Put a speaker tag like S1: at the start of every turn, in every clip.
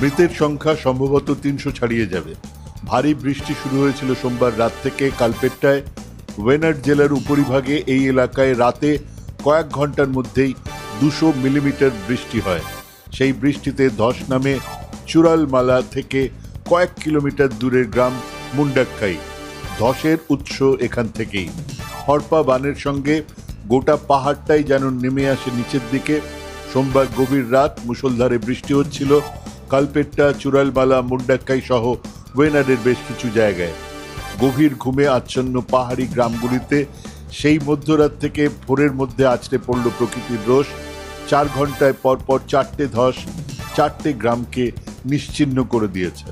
S1: মৃতের সংখ্যা সম্ভবত তিনশো ছাড়িয়ে যাবে। ভারী বৃষ্টি শুরু হয়েছিল সোমবার রাত থেকে কালপেট্টায়। ওয়েনার্ড জেলার উপরিভাগে এই এলাকায় রাতে কয়েক ঘণ্টার মধ্যেই দুশো মিলিমিটার বৃষ্টি হয়। সেই বৃষ্টিতে ধস নামে চুরালমালা থেকে কয়েক কিলোমিটার দূরের গ্রাম মুন্ডাক্কাই। ধসের উৎস এখান থেকেই। হরপা বানের সঙ্গে গোটা পাহাড়টাই যেন নেমে আসে নিচের দিকে। সোমবার গভীর রাত মুষলধারে বৃষ্টি হচ্ছিল। কালপেট্টা চুরালমালা মুন্ডাক্কাই সহ ওয়েনারের বেশ কিছু জায়গায়। গভীর ঘুমে আচ্ছন্ন পাহাড়ি গ্রামগুলিতে সেই মধ্যরাত থেকে ভোরের মধ্যে আছড়ে পড়ল প্রকৃতির রোষ। চার ঘন্টায় পরপর চারটে ধস চারটে গ্রামকে নিশ্চিহ্ন করে দিয়েছে।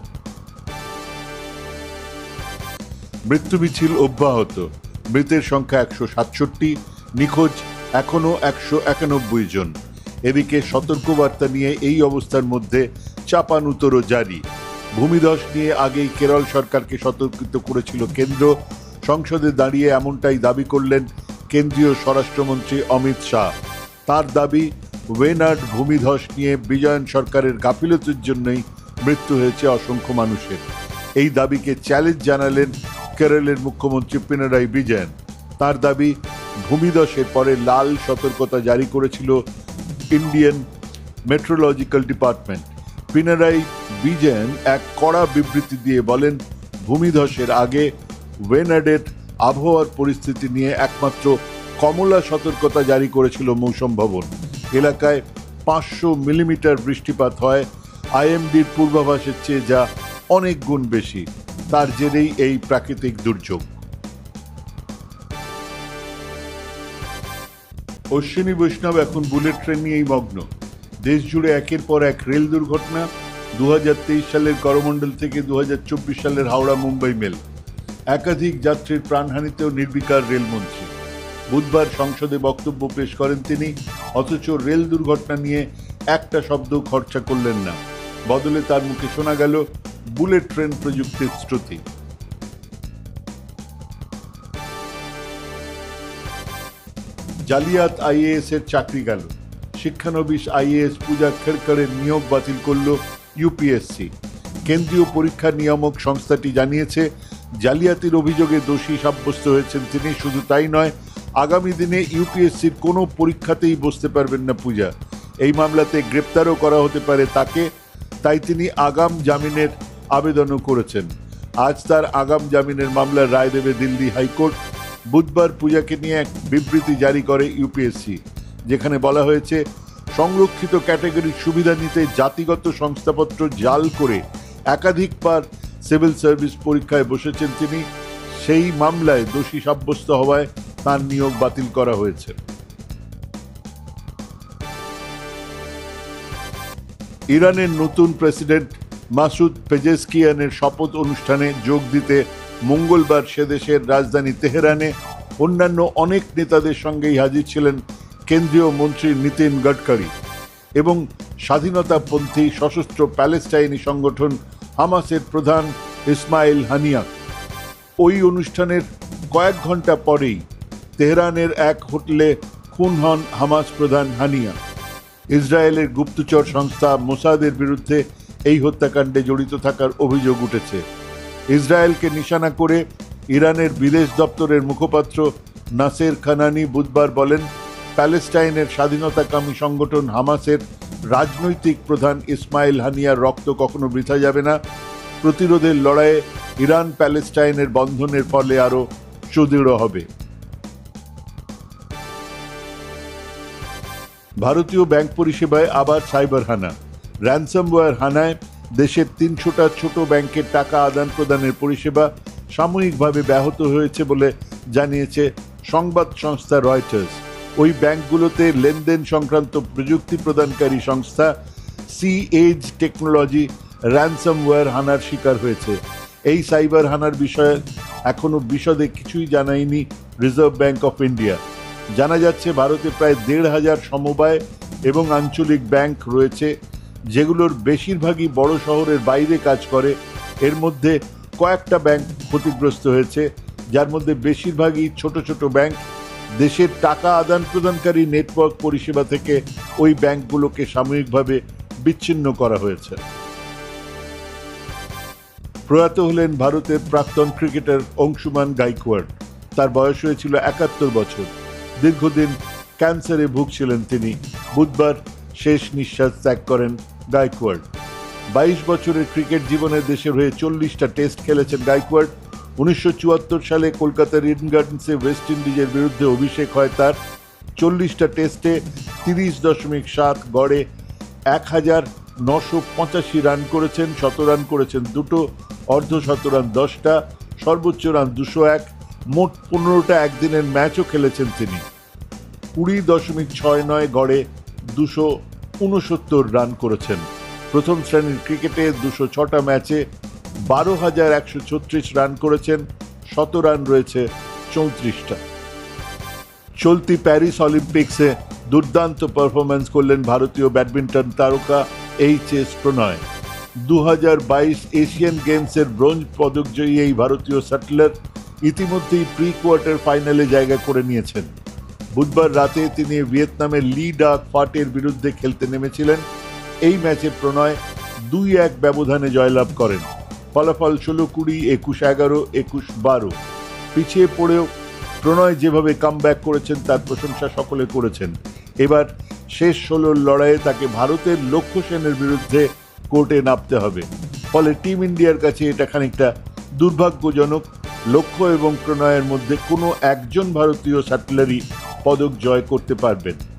S1: মৃত্যু মিছিল অব্যাহত। মৃতের সংখ্যা একশো সাতষট্টি, নিখোঁজ এখনও একশো একানব্বই জন। এদিকে সতর্কবার্তা নিয়ে এই অবস্থার মধ্যে চাপানুতরও জারি। ভূমিধস নিয়ে আগেই কেরল সরকারকে সতর্কিত করেছিল কেন্দ্র। সংসদে দাঁড়িয়ে এমনটাই দাবি করলেন কেন্দ্রীয় স্বরাষ্ট্রমন্ত্রী অমিত শাহ। তার দাবি, ওয়েনার্ড ভূমিধস নিয়ে বিজয়ন সরকারের গাফিলতির জন্যই মৃত্যু হয়েছে অসংখ্য মানুষের। এই দাবিকে চ্যালেঞ্জ জানালেন কেরলের মুখ্যমন্ত্রী পিনারাই বিজয়ন। তার দাবি, ভূমিধসের পরে লাল সতর্কতা জারি করেছিল Indian meteorological department Pinarayi Vijayan এক কড়া বিবৃতি দিয়ে বলেন ভূমিধসের আগে ওয়েনাডের আবহাওয়ার পরিস্থিতি নিয়ে একমাত্র কমলা সতর্কতা জারি করেছিল মৌসুম ভবন। এলাকায় পাঁচশো মিলিমিটার বৃষ্টিপাত হয় আইএমডির পূর্বাভাসের চেয়ে যা অনেক গুণ বেশি। তার জেরেই এই প্রাকৃতিক দুর্যোগ। অশ্বিনী বৈষ্ণব এখন বুলেট ট্রেন নিয়েই মগ্ন। দেশ জুড়ে একের পর এক রেল দুর্ঘটনা দু হাজার তেইশ সালের করমণ্ডল থেকে দু হাজার চব্বিশ সালের হাওড়া মুম্বাই মেল। একাধিক যাত্রীর প্রাণহানিতেও নির্বিকার রেলমন্ত্রী। বুধবার সংসদে বক্তব্য পেশ করেন তিনি, অথচ রেল দুর্ঘটনা নিয়ে একটা শব্দ খরচা করলেন না। বদলে তার মুখে শোনা গেল, বুলেট ট্রেন প্রযুক্তির শ্রুতি জালিয়াত আইএএস এর চাকরি গেল। শিক্ষানবিশ আইএএস পূজা খেড়কড়ের নিয়োগ বাতিল করল ইউপিএসসি। কেন্দ্রীয় পরীক্ষা নিয়ামক সংস্থাটি জানিয়েছে, জালিয়াতির অভিযোগে দোষী সাব্যস্ত হয়েছেন তিনি। শুধু তাই নয়, আগামী দিনে ইউপিএসসির কোনো পরীক্ষাতেই বসতে পারবেন না পূজা। এই মামলাতে গ্রেপ্তারও করা হতে পারে তাকে। তাই তিনি আগাম জামিনের আবেদনও করেছেন। আজ তার আগাম জামিনের মামলার রায় দেবে দিল্লি হাইকোর্ট বুধবার পূজাকে নিয়ে এক বিবৃতি জারি করে ইউপিএসসি, যেখানে বলা হয়েছে, সংরক্ষিত ক্যাটাগরির সুবিধা নিতে জাতিগত শংসাপত্র জাল করে একাধিকবার সিভিল সার্ভিস পরীক্ষায় বসেছেন তিনি। সেই মামলায় দোষী সাব্যস্ত হওয়ায় তার নিয়োগ বাতিল করা হয়েছে। ইরানের নতুন প্রেসিডেন্ট মাসুদ পেজেস্কিয়ানের শপথ অনুষ্ঠানে যোগ দিতে মঙ্গলবার সে দেশের রাজধানী তেহরানে অন্যান্য অনেক নেতাদের সঙ্গেই হাজির ছিলেন কেন্দ্রীয় মন্ত্রী নীতিন গডকরি এবং স্বাধীনতাপন্থী সশস্ত্র প্যালেস্টাইনি সংগঠন হামাসের প্রধান ইসমাইল হানিয়া। ওই অনুষ্ঠানের কয়েক ঘণ্টা পরেই তেহরানের এক হোটেলে খুন হন হামাস প্রধান হানিয়া। ইসরায়েলের গুপ্তচর সংস্থা মোসাদের বিরুদ্ধে এই হত্যাকাণ্ডে জড়িত থাকার অভিযোগ উঠেছে। ইসরায়েলকে নিশানা করে ইরানের বিদেশ দপ্তরের মুখপাত্র নাসের খানানি বুধবার বলেন, প্যালেস্টাইনের স্বাধীনতাকামী সংগঠন হামাসের রাজনৈতিক প্রধান ইসমাইল হানিয়ার রক্ত কখনো বৃথা যাবে না। প্রতিরোধের লড়াইয়ে ইরান প্যালেস্টাইনের বন্ধনের ফলে আরও সুদৃঢ় হবে। ভারতীয় ব্যাংক পরিষেবায় আবার সাইবার হানা। র্যানসামওয়্যার হানায় দেশের তিনশোটা ছোট ব্যাংকের টাকা আদান প্রদানের পরিষেবা সাময়িকভাবে ব্যাহত হয়েছে বলে জানিয়েছে সংবাদ সংস্থা রয়টার্স। ওই ব্যাংকগুলোতে লেনদেন সংক্রান্ত প্রযুক্তি প্রদানকারী সংস্থা সি এজ টেকনোলজি র্যানসামওয়্যার হানার শিকার হয়েছে। এই সাইবার হানার বিষয়ে এখনও বিশদে কিছুই জানায়নি রিজার্ভ ব্যাংক অফ ইন্ডিয়া জানা যাচ্ছে, ভারতে প্রায় দেড় হাজার সমবায় এবং আঞ্চলিক ব্যাংক রয়েছে। যেগুলোর বেশিরভাগই বড় শহরের বাইরে কাজ করে, এর মধ্যে কয়েকটা ব্যাংক ক্ষতিগ্রস্ত হয়েছে, যার মধ্যে বেশিরভাগই ছোট ছোট ব্যাংক। দেশের টাকা আদান প্রদানকারী নেটওয়ার্ক পরিষেবা থেকে ওই ব্যাংকগুলোকে সাময়িকভাবে বিচ্ছিন্ন করা হয়েছে। প্রয়াত হলেন ভারতের প্রাক্তন ক্রিকেটার অংশুমান গাইকোয়াড়। তার বয়স হয়েছিল একাত্তর বছর। দীর্ঘদিন ক্যান্সারে ভুগছিলেন তিনি। বুধবার শেষ নিঃশ্বাস ত্যাগ করেন গাইকোয়াড় বাইশ বছরের ক্রিকেট জীবনে দেশের হয়ে চল্লিশটা টেস্ট খেলেছেন গাইকোয়াড় উনিশশো সালে কলকাতার ইডেন গার্ডেন্সে ওয়েস্ট ইন্ডিজের বিরুদ্ধে অভিষেক হয় তার। চল্লিশটা টেস্টে তিরিশ দশমিক সাত গড়ে এক হাজার নশো পঁচাশি রান করেছেন, শত রান করেছেন দুটো অর্ধ শত রান দশটা, সর্বোচ্চ রান দুশো এক, মোট পনেরোটা একদিনের ম্যাচও খেলেছেন তিনি। কুড়ি দশমিক ছয় নয় গড়ে দুশো উনসত্তর রান করেছেন। প্রথম শ্রেণির ক্রিকেটে দুশো ছটা ম্যাচে বারো হাজার একশো ছত্রিশ রান করেছেন, শত রান রয়েছে চৌত্রিশটা। চলতি প্যারিস অলিম্পিক্সে দুর্দান্ত পারফরমেন্স করলেন ভারতীয় ব্যাডমিন্টন তারকা এইচ এস প্রণয়। দু এশিয়ান গেমসের ব্রোঞ্জ পদকজয়ী এই ভারতীয় শাটলার ইতিমধ্যেই প্রি কোয়ার্টার ফাইনালে জায়গা করে নিয়েছেন। বুধবার রাতে তিনি ভিয়েতনামের লি ডাক ফাটের বিরুদ্ধে খেলতে নেমেছিলেন। এই ম্যাচে প্রণয় দুই এক ব্যবধানে জয়লাভ করেন। ফলাফল ষোলো কুড়ি, একুশ এগারো, একুশ বারো। পিছিয়ে পড়েও প্রণয় যেভাবে কামব্যাক করেছেন, তার প্রশংসা সকলে করেছেন। এবার শেষ ষোলোর লড়াইয়ে তাকে ভারতের লক্ষ্য সেনের বিরুদ্ধে কোর্টে নামতে হবে। ফলে টিম ইন্ডিয়ার কাছে এটা খানিকটা দুর্ভাগ্যজনক। লক্ষ্য এবং প্রণয়ের মধ্যে কোনো একজন ভারতীয় শাটলারই পদক জয় করতে পারবেন।